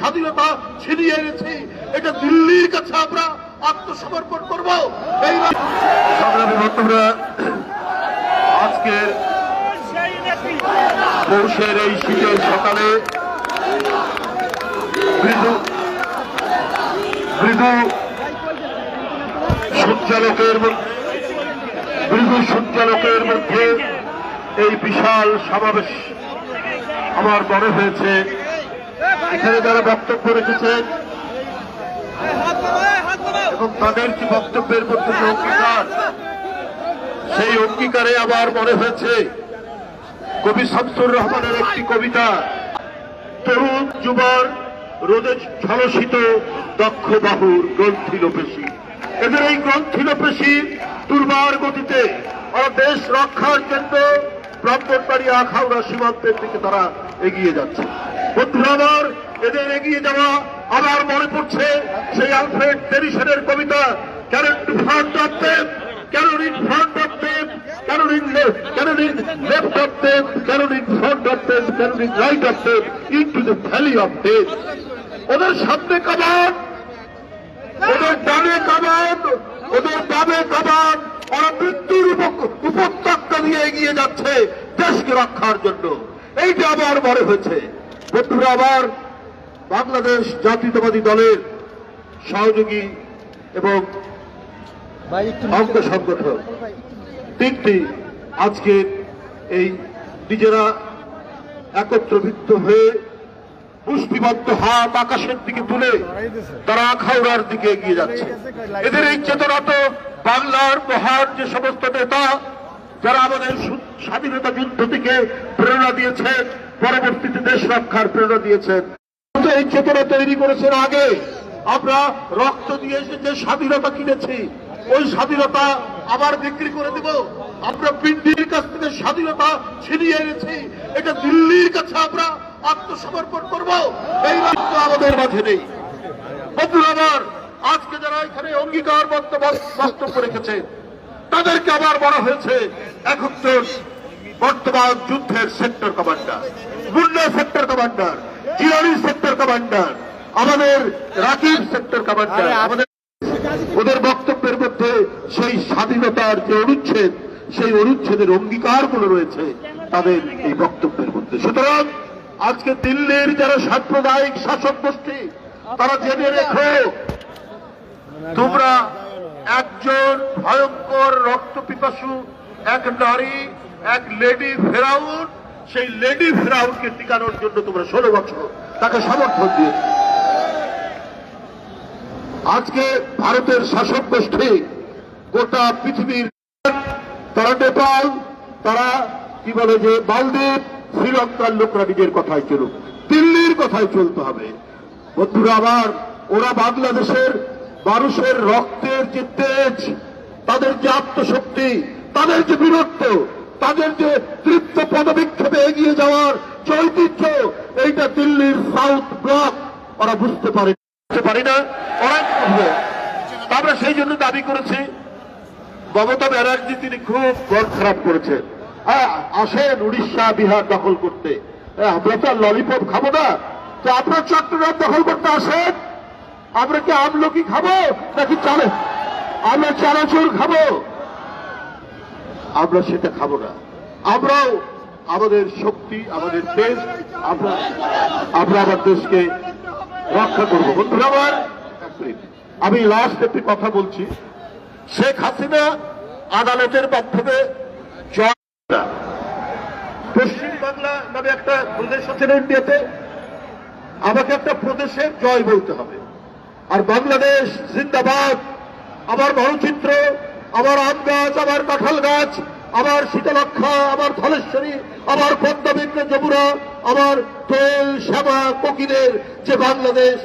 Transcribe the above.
স্বাধীনতা ছিনিয়ে এনেছি। এটা দিল্লির কাছে আমরা আত্মসমর্পণ করব। এই সংগ্রামী পৌষের এই শীতের সকালে মৃদু মৃদু সূর্যালোকের মৃদু সূর্যালোকের মধ্যে এই বিশাল সমাবেশ আমার মনে হয়েছে। এখানে যারা বক্তব্য রেখেছেন এবং তাদের কি বক্তব্যের মধ্যে যে অঙ্গীকার, সেই অঙ্গীকারে আমার মনে হয়েছে কবি শামসুর রহমানের একটি কবিতা, তরুণ যুবার রোদে ঝলসিত দক্ষ বাহুর গ্রন্থিল পেশি এদের এই গ্রন্থিল পেশি দুর্বার গতিতে দেশ রক্ষার জন্য ব্রাহ্মণবাড়ি আখাউড়া সীমান্তের দিকে তারা এগিয়ে যাচ্ছে। বন্ধুরা আমার, এদের এগিয়ে যাওয়া আমার মনে পড়ছে সেই আলফ্রেড টেরিসনের কবিতা cannon in front in cannon in left in front in right in to the valley of ওদের সামনে কামান ওদের ডানে কামান ওদের বামে কামান ওরা মৃত্যুর উপ- উপত্যকা দিয়ে এগিয়ে যাচ্ছে দেশকে রক্ষার জন্য। এইটা আবার মনে হয়েছে। বন্ধুরা আবার বাংলাদেশ জাতীয়তাবাদী দলের সহযোগী এবং অঙ্গ সংগঠন তিনটি আজকে এই নিজেরা একত্রভিত্ত হয়ে মুষ্টিবদ্ধ হাত আকাশের দিকে তুলে তারা আখাউড়ার দিকে এগিয়ে যাচ্ছে। এদের এই চেতনা তো বাংলার মহান যে সমস্ত নেতা যারা আমাদের স্বাধীনতা যুদ্ধ থেকে প্রেরণা দিয়েছেন পরবর্তীতে দেশ রক্ষার প্রেরণা দিয়েছেন। তো এই চেতনা তৈরি করেছেন আগে। আমরা রক্ত দিয়ে যে স্বাধীনতা কিনেছি। ওই স্বাধীনতা আবার বিক্রি করে দেব। আমরা পিন্ডির কাছ থেকে স্বাধীনতা ছিনিয়ে এনেছি। এটা দিল্লির কাছে আমরা আত্মসমর্পণ করব। এই রক্ত আমাদের মাঝে নেই। বন্ধুরা আমার, আজকে যারা এখানে অঙ্গীকার বক্তব্য রেখেছে তাদেরকে আবার বলা হয়েছে একত্র বর্তমান যুদ্ধের sector commander Munna sector commander Jirani sector commander আমাদের রাকিব সেক্টর কমান্ডার আমাদের ওদের বক্তব্যের মধ্যে সেই স্বাধীনতার যে অনুচ্ছেদ সেই অনুচ্ছেদের অঙ্গীকারগুলো রয়েছে তাদের এই বক্তব্যের মধ্যে। সুতরাং আজকে দিল্লির যারা সাম্প্রদায়িক শাসক গোষ্ঠী তারা জেনে রেখো তোমরা একজন ভয়ঙ্কর রক্ত পিপাসু এক নারী এক লেডি ফেরাউন, সেই লেডি ফেরাউনকে টিকানোর জন্য তোমরা ষোলো বছর তাকে সমর্থন দিয়েছ। আজকে ভারতের শাসক গোষ্ঠী গোটা পৃথিবীর তারা নেপাল, তারা কি বলে যে মালদ্বীপ, শ্রীলঙ্কার লোকরা নিজের কথায় চলুক। দিল্লির কথায় চলতে হবে। বন্ধুরা আবার ওরা বাংলাদেশের মানুষের রক্তের যে তেজ, তাদের যে আত্মশক্তি, তাদের যে বীরত্ব যে তৃপ্ত পদবিক্ষেপে এগিয়ে যাওয়ার যে এইটা দিল্লির সাউথ ব্লক। ওরা বুঝতে পারে বুঝতে পারি না ওরা আমরা সেই জন্য দাবি করেছি। মমতা ব্যানার্জি তিনি খুব মন খারাপ করেছেন। হ্যাঁ আসেন উড়িষ্যা বিহার দখল করতে। হ্যাঁ, আমরা তো ললিপপ খাব না। তো আপনার চট্টগ্রাম দখল করতে আসেন। আমরা কি আমলকি খাব নাকি চালে আমরা চানাচুর খাব? আমরা সেটা খাব না। আমরাও আমাদের শক্তি, আমাদের দেশ, আমরা আমরা আমার দেশকে রক্ষা করব। বন্ধুরা আমার, আমি লাস্ট একটি কথা বলছি। শেখ হাসিনা আদালতের মাধ্যমে পশ্চিম বাংলা নামে একটা প্রদেশ আছে ইন্ডিয়াতে? আমাকে একটা প্রদেশের জয় বলতে হবে। আর বাংলাদেশ জিন্দাবাদ। আমার মানচিত্র, আমার আম গাছ, আমার কাঁঠাল গাছ আমার শীতলক্ষা আবার ধলেশ্বরী আবার পদ্মাবিদ্য যমুনা আমার দোল শ্যামা কোকিলের যে বাংলাদেশ